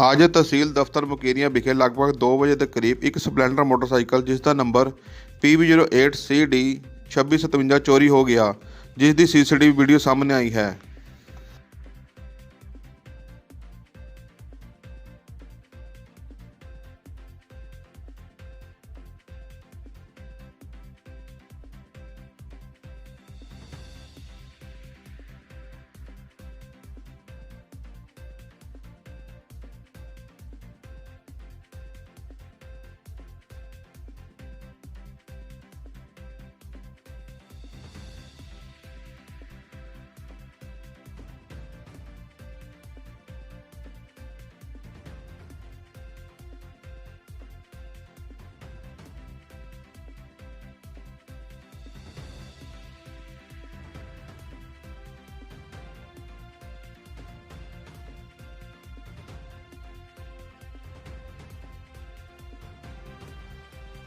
ਅੱਜ ਤਹਿਸੀਲ ਦਫ਼ਤਰ ਮੁਕੇਰੀਆਂ ਵਿਖੇ ਲਗਭਗ 2 ਵਜੇ ਦੇ ਕਰੀਬ ਇੱਕ ਸਪਲੈਂਡਰ ਮੋਟਰਸਾਈਕਲ, ਜਿਸ ਦਾ ਨੰਬਰ PB08CD 2657 ਚੋਰੀ ਹੋ ਗਿਆ, ਜਿਸ ਦੀ ਸੀਸੀਟੀਵੀ ਵੀਡੀਓ ਸਾਹਮਣੇ ਆਈ ਹੈ।